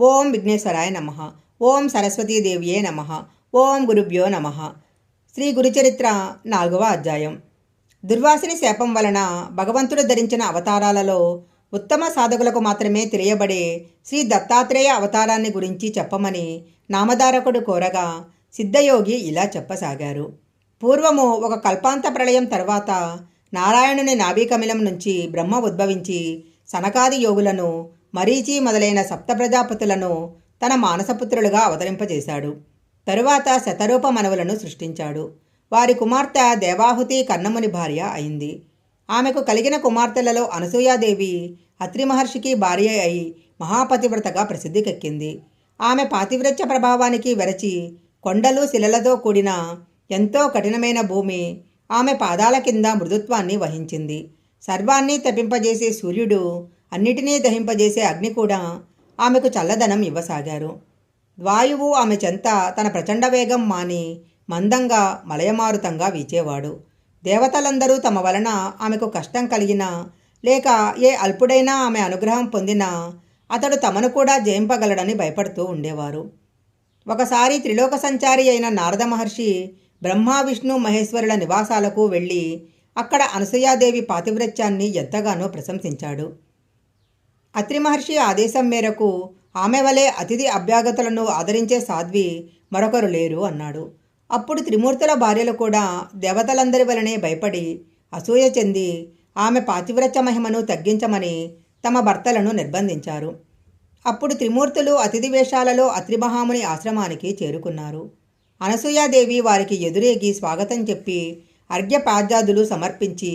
ఓం విఘ్నేశ్వరాయ నమ. ఓం సరస్వతీదేవియే నమ. ఓం గురుభ్యో నమ. శ్రీ గురుచరిత్ర నాలుగవ అధ్యాయం. దుర్వాసిని శాపం వలన భగవంతుడు ధరించిన అవతారాలలో ఉత్తమ సాధకులకు మాత్రమే తెలియబడే శ్రీ దత్తాత్రేయ అవతారాన్ని గురించి చెప్పమని నామధారకుడు కోరగా సిద్ధయోగి ఇలా చెప్పసాగారు. పూర్వము ఒక కల్పాంత ప్రళయం తర్వాత నారాయణుని నాభికమిలం నుంచి బ్రహ్మ ఉద్భవించి సనకాది యోగులను మరీచి మొదలైన సప్త ప్రజాపతులను తన మానసపుత్రులుగా అవతరింపజేశాడు. తరువాత శతరూప మనవులను సృష్టించాడు. వారి కుమార్తె దేవాహుతి కన్నముని భార్య అయింది. ఆమెకు కలిగిన కుమార్తెలలో అనసూయాదేవి అత్రి మహర్షికి భార్య అయి మహాపతివ్రతగా ప్రసిద్ధికెక్కింది. ఆమె పాతివ్రత్య ప్రభావానికి వెరచి కొండలు శిలలతో కూడిన ఎంతో కఠినమైన భూమి ఆమె పాదాల కింద మృదుత్వాన్ని వహించింది. సర్వాన్ని తప్పింపజేసే సూర్యుడు అన్నిటినీ దహింపజేసే అగ్ని కూడా ఆమెకు చల్లదనం ఇవ్వసాగారు. వాయువు ఆమె చెంత తన ప్రచండ వేగం మాని మందంగా మలయమారుతంగా వీచేవాడు. దేవతలందరూ తమ వలన ఆమెకు కష్టం కలిగినా లేక ఏ అల్పుడైనా ఆమె అనుగ్రహం పొందినా అతడు తమను కూడా జయింపగలడని భయపడుతూ ఉండేవారు. ఒకసారి త్రిలోక సంచారి అయిన నారద మహర్షి బ్రహ్మ విష్ణు మహేశ్వరుల నివాసాలకు వెళ్ళి అక్కడ అనసూయాదేవి పాతివ్రత్యాన్ని ఎంతగానో ప్రశంసించాడు. అత్రి మహర్షి ఆదేశం మేరకు ఆమె వలె అతిథి అభ్యాగతులను ఆదరించే సాధ్వి మరొకరు లేరు అన్నాడు. అప్పుడు త్రిమూర్తుల భార్యలు కూడా దేవతలందరి వలనే భయపడి అసూయ చెంది ఆమె పాతివ్రత్య మహిమను తగ్గించమని తమ భర్తలను నిర్బంధించారు. అప్పుడు త్రిమూర్తులు అతిథి వేషాలలో అత్రిమహాముని ఆశ్రమానికి చేరుకున్నారు. అనసూయాదేవి వారికి ఎదురేగి స్వాగతం చెప్పి అర్ఘ్యపాద్యాదులు సమర్పించి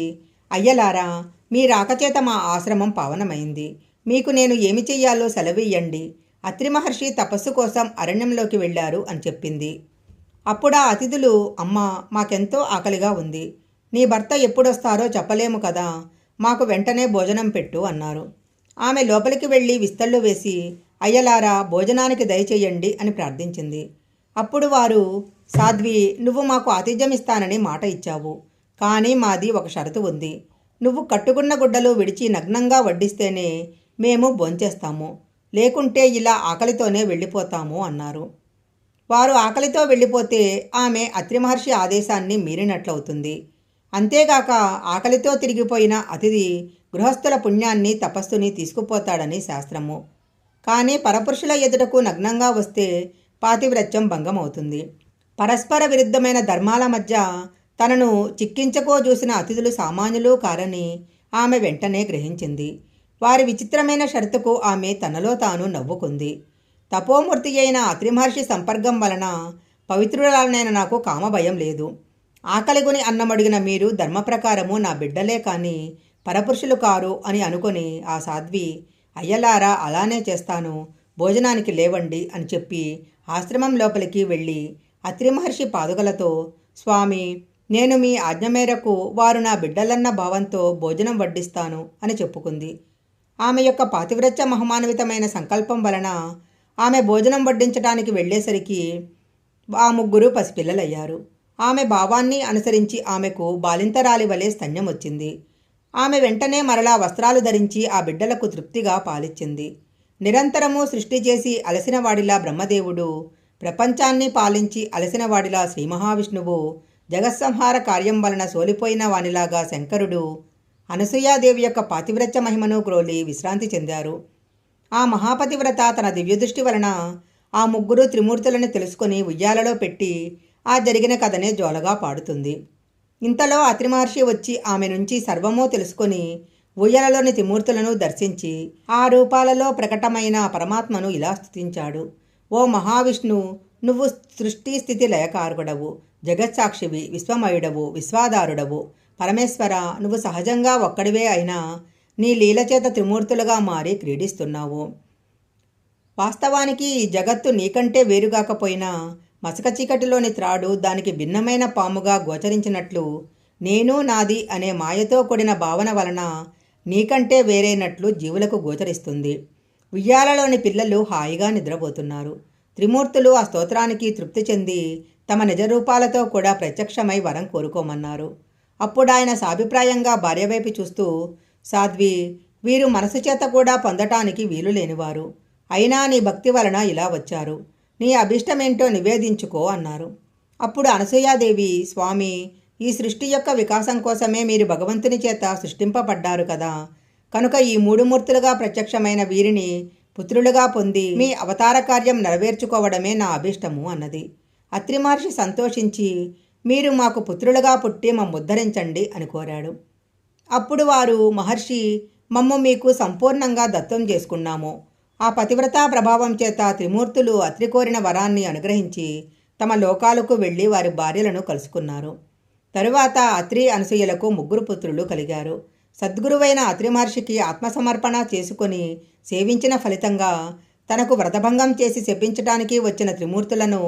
అయ్యలారా మీ రాకచేత మా ఆశ్రమం పావనమైంది. మీకు నేను ఏమి చెయ్యాలో సెలవియ్యండి అత్రి మహర్షి తపస్సు కోసం అరణ్యంలోకి వెళ్ళారు అని చెప్పింది. అప్పుడు ఆ అతిథులు అమ్మ మాకెంతో ఆకలిగా ఉంది. నీ భర్త ఎప్పుడొస్తారో చెప్పలేము కదా మాకు వెంటనే భోజనం పెట్టు అన్నారు. ఆమె లోపలికి వెళ్ళి విస్తళ్ళు వేసి అయ్యలారా భోజనానికి దయచేయండి అని ప్రార్థించింది. అప్పుడు వారు సాధ్వి నువ్వు మాకు ఆతిథ్యం ఇస్తానని మాట ఇచ్చావు. కానీ మాది ఒక షరతు ఉంది. నువ్వు కట్టుకున్న గుడ్డలు విడిచి నగ్నంగా వడ్డిస్తేనే మేము భోంచేస్తాము. లేకుంటే ఇలా ఆకలితోనే వెళ్ళిపోతాము అన్నారు. వారు ఆకలితో వెళ్ళిపోతే ఆమె అత్రి మహర్షి ఆదేశాన్ని మీరినట్లవుతుంది. అంతేగాక ఆకలితో తిరిగిపోయిన అతిథి గృహస్థుల పుణ్యాన్ని తపస్సుని తీసుకుపోతాడని శాస్త్రము. కానీ పరపురుషుల ఎదుటకు నగ్నంగా వస్తే పాతివ్రత్యం భంగమవుతుంది. పరస్పర విరుద్ధమైన ధర్మాల మధ్య తనను చిక్కించకో చూసిన అతిథులు సామాన్యులు కారని ఆమె వెంటనే గ్రహించింది. వారి విచిత్రమైన షరతుకు ఆమె తనలో తాను నవ్వుకుంది. తపోమూర్తి అయిన అత్రిమహర్షి సంపర్కం వలన పవిత్రురాలనైన నాకు కామభయం లేదు. ఆకలిగుని అన్నమడిగిన మీరు ధర్మ ప్రకారము నా బిడ్డలే కాని పరపురుషులు కారు అని అనుకొని ఆ సాధ్వి అయ్యలారా అలానే చేస్తాను భోజనానికి లేవండి అని చెప్పి ఆశ్రమం లోపలికి వెళ్ళి అత్రిమహర్షి పాదుకలతో స్వామి నేను మీ ఆజ్ఞ మేరకు వారు నా బిడ్డలన్న భావంతో భోజనం వడ్డిస్తాను అని చెప్పుకుంది. ఆమె యొక్క పాతివ్రత్య మహమాన్వితమైన సంకల్పం వలన ఆమె భోజనం వడ్డించడానికి వెళ్ళేసరికి ఆ ముగ్గురు పసిపిల్లలయ్యారు. ఆమె భావాన్ని అనుసరించి ఆమెకు బాలింతరాలి వలె స్తన్యం వచ్చింది. ఆమె వెంటనే మరలా వస్త్రాలు ధరించి ఆ బిడ్డలకు తృప్తిగా పాలిచ్చింది. నిరంతరము సృష్టి చేసి అలసినవాడిలా బ్రహ్మదేవుడు ప్రపంచాన్ని పాలించి అలసినవాడిలా శ్రీ మహావిష్ణువు జగత్సంహార కార్యం వలన సోలిపోయిన వానిలాగా శంకరుడు అనసూయాదేవి యొక్క పాతివ్రత్య మహిమను క్రోలి విశ్రాంతి చెందారు. ఆ మహాపతివ్రత తన దివ్యదృష్టి వలన ఆ ముగ్గురు త్రిమూర్తులను తెలుసుకొని ఉయ్యాలలో పెట్టి ఆ జరిగిన కథనే జోలగా పాడుతుంది. ఇంతలో అత్రిమహర్షి వచ్చి ఆమె నుంచి సర్వమూ తెలుసుకొని ఉయ్యాలలోని త్రిమూర్తులను దర్శించి ఆ రూపాలలో ప్రకటమైన పరమాత్మను ఇలా స్థుతించాడు ఓ మహావిష్ణు నువ్వు సృష్టి స్థితి లయకారుడవు జగత్సాక్షివి విశ్వమయుడవు విశ్వాధారుడవు పరమేశ్వర నువ్వు సహజంగా ఒక్కడివే అయినా నీ లీలచేత త్రిమూర్తులుగా మారి క్రీడిస్తున్నావు. వాస్తవానికి ఈ జగత్తు నీకంటే వేరుగాకపోయినా మసక చీకటిలోని త్రాడు దానికి భిన్నమైన పాముగా గోచరించినట్లు నేను నాది అనే మాయతో కూడిన భావన వలన నీకంటే వేరైనట్లు జీవులకు గోచరిస్తుంది. ఉయ్యాలలోని పిల్లలు హాయిగా నిద్రపోతున్నారు. త్రిమూర్తులు ఆ స్తోత్రానికి తృప్తి చెంది తమ నిజరూపాలతో కూడా ప్రత్యక్షమై వరం కోరుకోమన్నారు. అప్పుడు ఆయన సాభిప్రాయంగా భార్య వైపు చూస్తూ సాధ్వి వీరు మనసు చేత కూడా పొందటానికి వీలు లేనివారు. అయినా నీ భక్తి వలన ఇలా వచ్చారు. నీ అభిష్టమేంటో నివేదించుకో అన్నారు. అప్పుడు అనసూయాదేవి స్వామి ఈ సృష్టి యొక్క వికాసం కోసమే మీరు భగవంతుని చేత సృష్టింపబడ్డారు కదా. కనుక ఈ మూడు మూర్తులుగా ప్రత్యక్షమైన వీరిని పుత్రులుగా పొంది మీ అవతార కార్యం నెరవేర్చుకోవడమే నా అభిష్టము అన్నది. అత్రిమహర్షి సంతోషించి మీరు మాకు పుత్రులుగా పుట్టి మమ్మ ఉద్ధరించండి అని కోరాడు. అప్పుడు వారు మహర్షి మమ్మ మీకు సంపూర్ణంగా దత్తం చేసుకున్నాము. ఆ పతివ్రతా ప్రభావం చేత త్రిమూర్తులు అత్రి కోరిన వరాన్ని అనుగ్రహించి తమ లోకాలకు వెళ్ళి వారి భార్యలను కలుసుకున్నారు. తరువాత అత్రి అనసూయలకు ముగ్గురు పుత్రులు కలిగారు. సద్గురువైన అత్రి మహర్షికి ఆత్మసమర్పణ చేసుకొని సేవించిన ఫలితంగా తనకు వ్రతభంగం చేసి శపించటానికి వచ్చిన త్రిమూర్తులను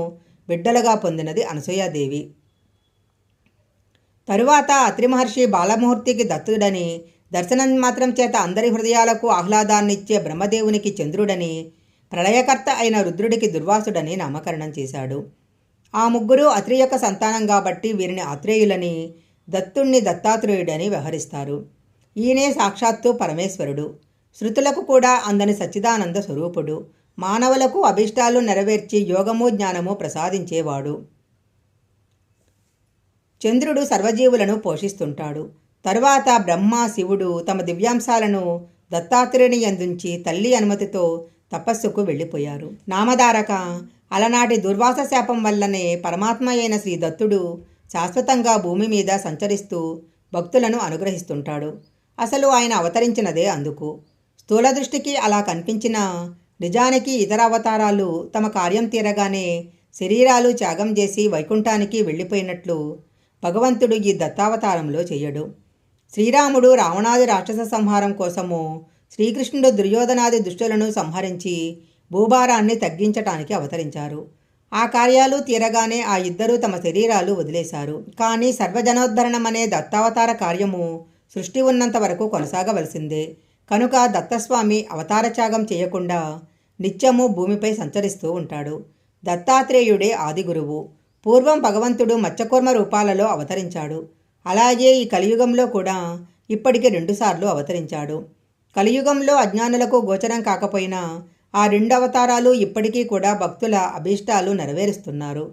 బిడ్డలుగా పొందినది అనసూయాదేవి. తరువాత అత్రి మహర్షి బాలమూర్తికి దత్తుడని దర్శనం మాత్రం చేత అందరి హృదయాలకు ఆహ్లాదాన్నిచ్చే బ్రహ్మదేవునికి చంద్రుడని ప్రళయకర్త అయిన రుద్రుడికి దుర్వాసుడని నామకరణం చేశాడు. ఆ ముగ్గురు అత్రి యొక్క సంతానం కాబట్టి వీరిని ఆత్రేయులని దత్తుణ్ణి దత్తాత్రేయుడని వ్యవహరిస్తారు. ఈయనే సాక్షాత్తు పరమేశ్వరుడు. శృతులకు కూడా అందని సచ్చిదానంద స్వరూపుడు. మానవులకు అభిష్టాలు నెరవేర్చి యోగము జ్ఞానము ప్రసాదించేవాడు. చంద్రుడు సర్వజీవులను పోషిస్తుంటాడు. తరువాత బ్రహ్మ శివుడు తమ దివ్యాంశాలను దత్తాత్రేయుని అందుంచి తల్లి అనుమతితో తపస్సుకు వెళ్ళిపోయారు. నామధారక అలనాటి దుర్వాస శాపం వల్లనే పరమాత్మ అయిన శ్రీ దత్తుడు శాశ్వతంగా భూమి మీద సంచరిస్తూ భక్తులను అనుగ్రహిస్తుంటాడు. అసలు ఆయన అవతరించినదే అందుకు. స్థూల దృష్టికి అలా కనిపించిన నిజానికి ఇతర అవతారాలు తమ కార్యం తీరగానే శరీరాలు త్యాగం చేసి వైకుంఠానికి వెళ్ళిపోయినట్లు భగవంతుడు ఈ దత్తావతారంలో చేయడు శ్రీరాముడు రావణాది రాక్షస సంహారం కోసము శ్రీకృష్ణుడు దుర్యోధనాది దుష్టులను సంహరించి భూభారాన్ని తగ్గించటానికి అవతరించారు. ఆ కార్యాలు తీరగానే ఆ ఇద్దరూ తమ శరీరాలు వదిలేశారు. కానీ సర్వజనోద్ధరణం అనే దత్తావతార కార్యము సృష్టి ఉన్నంత వరకు కొనసాగవలసిందే. కనుక దత్తస్వామి అవతార త్యాగం చేయకుండా నిత్యము భూమిపై సంచరిస్తూ ఉంటాడు. దత్తాత్రేయుడే ఆది గురువు. పూర్వం భగవంతుడు మత్స్యకూర్మ రూపాలలో అవతరించాడు. అలాగే ఈ కలియుగంలో కూడా ఇప్పటికి రెండుసార్లు అవతరించాడు. కలియుగంలో అజ్ఞానులకు గోచరం కాకపోయినా ఆ రెండు అవతారాలు ఇప్పటికీ కూడా భక్తుల అభీష్టాలు నెరవేరుస్తున్నారు.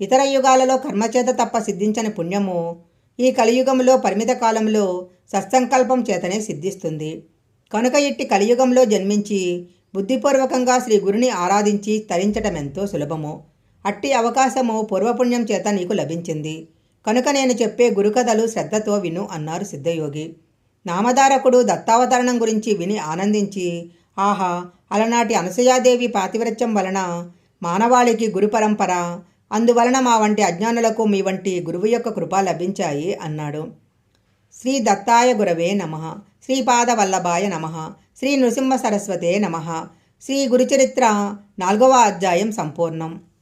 ఇతర యుగాలలో కర్మచేత తప్ప సిద్ధించని పుణ్యము ఈ కలియుగంలో పరిమిత కాలంలో సత్సంకల్పం చేతనే సిద్ధిస్తుంది. కనుక ఇట్టి కలియుగంలో జన్మించి బుద్ధిపూర్వకంగా శ్రీ గురుని ఆరాధించి తరించటం ఎంతో సులభము. అట్టి అవకాశము పూర్వపుణ్యం చేత నీకు లభించింది. కనుక నేను చెప్పే గురుకథలు శ్రద్ధతో విను అన్నారు సిద్ధయోగి. నామధారకుడు దత్తావతరణం గురించి విని ఆనందించి ఆహా అలనాటి అనసూయాదేవి పాతివ్రత్యం వలన మానవాళికి గురు పరంపర అందువలన మా వంటి అజ్ఞానులకు మీ వంటి గురువు యొక్క కృప లభించాయి అన్నాడు. శ్రీ దత్తాయ గురవే నమ శ్రీపాద వల్లభాయ నమ శ్రీ నృసింహ సరస్వతే నమ శ్రీ గురుచరిత్ర నాలుగవ అధ్యాయం సంపూర్ణం.